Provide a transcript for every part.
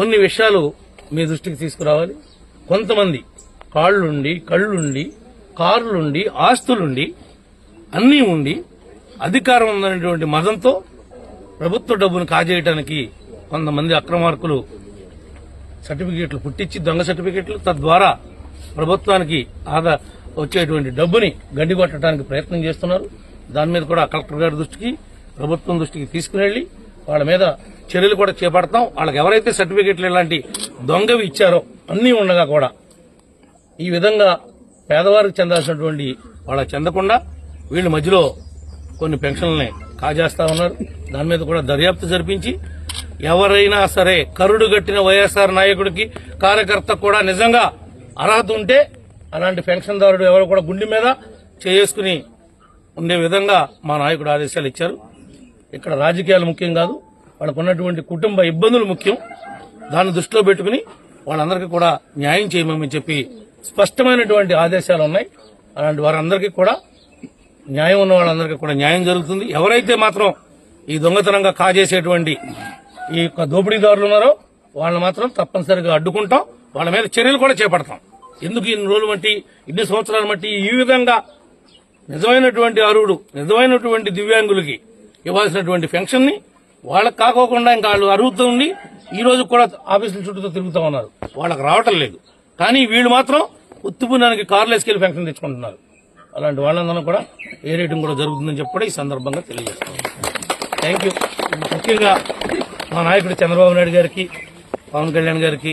కొన్ని విషయాలు మీ దృష్టికి తీసుకురావాలి. కొంతమంది కాళ్ళుండి కళ్ళుండి కార్లుండి ఆస్తులుండి అన్నీ ఉండి అధికారం ఉందనేటువంటి మదంతో ప్రభుత్వ డబ్బును కాజేయటానికి కొంతమంది అక్రమార్కులు సర్టిఫికేట్లు పుట్టించి దొంగ సర్టిఫికేట్లు తద్వారా ప్రభుత్వానికి ఆదా వచ్చేటువంటి డబ్బుని గండికొట్టడానికి ప్రయత్నం చేస్తున్నారు. దాని మీద కూడా కలెక్టర్ గారి దృష్టికి ప్రభుత్వం దృష్టికి తీసుకుని వాళ్ళ మీద చర్యలు కూడా చేపడతాం. వాళ్ళకి ఎవరైతే సర్టిఫికెట్లు ఇలాంటి దొంగవి ఇచ్చారో అన్నీ ఉండగా కూడా ఈ విధంగా పేదవారికి చెందాల్సినటువంటి వాళ్ళకి చెందకుండా వీళ్ళు మధ్యలో కొన్ని పెన్షన్లని కాజేస్తా ఉన్నారు. దాని మీద కూడా దర్యాప్తు జరిపించి ఎవరైనా సరే కరుడు గట్టిన వైఎస్ఆర్ నాయకుడికి కార్యకర్త కూడా నిజంగా అర్హత ఉంటే అలాంటి పెన్షన్దారుడు ఎవరు కూడా గుండె మీద చేసుకుని ఉండే విధంగా మా నాయకుడు ఆదేశాలు ఇచ్చారు. ఇక్కడ రాజకీయాలు ముఖ్యం కాదు. వాళ్ళకు ఉన్నటువంటి కుటుంబ ఇబ్బందులు ముఖ్యం. దాన్ని దృష్టిలో పెట్టుకుని వాళ్ళందరికీ కూడా న్యాయం చేయమని చెప్పి స్పష్టమైనటువంటి ఆదేశాలు ఉన్నాయి. అలాంటి వారందరికీ కూడా న్యాయం ఉన్న వాళ్ళందరికీ కూడా న్యాయం జరుగుతుంది. ఎవరైతే మాత్రం ఈ దొంగతనంగా కాజేసేటువంటి ఈ యొక్క దోపిడీదారులు ఉన్నారో వాళ్ళని మాత్రం తప్పనిసరిగా అడ్డుకుంటాం. వాళ్ళ మీద చర్యలు కూడా చేపడతాం. ఎందుకు ఇన్ని రోజులు బట్టి ఇన్ని సంవత్సరాలు బట్టి ఈ విధంగా నిజమైనటువంటి అరువుడు నిజమైనటువంటి దివ్యాంగులకి ఇవ్వాల్సినటువంటి పెన్షన్ని వాళ్ళకి కాకోకుండా ఇంకా వాళ్ళు అరుగుతూ ఉండి ఈ రోజు కూడా ఆఫీసుల చుట్టూ తిరుగుతూ ఉన్నారు. వాళ్ళకి రావటం లేదు. కానీ వీళ్ళు మాత్రం ఉత్తిపుణానికి కార్లు వేసుకెళ్ళి పెన్షన్ తెచ్చుకుంటున్నారు. అలాంటి వాళ్ళందరూ కూడా ఏ రేటింగ్ కూడా జరుగుతుందని చెప్పి ఈ సందర్భంగా తెలియజేస్తాం. థ్యాంక్ యూ ముఖ్యంగా మా నాయకుడు చంద్రబాబు నాయుడు గారికి పవన్ కళ్యాణ్ గారికి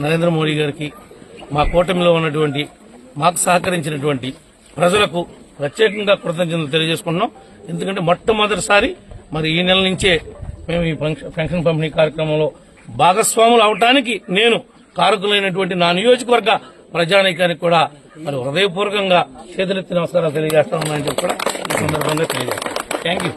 నరేంద్ర మోడీ గారికి మా కూటమిలో ఉన్నటువంటి మాకు సహకరించినటువంటి ప్రజలకు ప్రత్యేకంగా కృతజ్ఞతలు తెలియజేసుకుంటున్నాం. ఎందుకంటే మొట్టమొదటిసారి మరి ఈ నెల నుంచే మేము ఈ ఫంక్షన్- పెన్షన్ పంపిణీ కార్యక్రమంలో భాగస్వాములు అవటానికి నేను కారకులైనటువంటి నా నియోజకవర్గ ప్రజానీకానికి కూడా మరి హృదయపూర్వకంగా చేతులెత్తి నమస్కారాలు తెలియజేస్తా ఉన్నాయని చెప్పి కూడా ఈ సందర్భంగా తెలియజేస్తాను. Thank you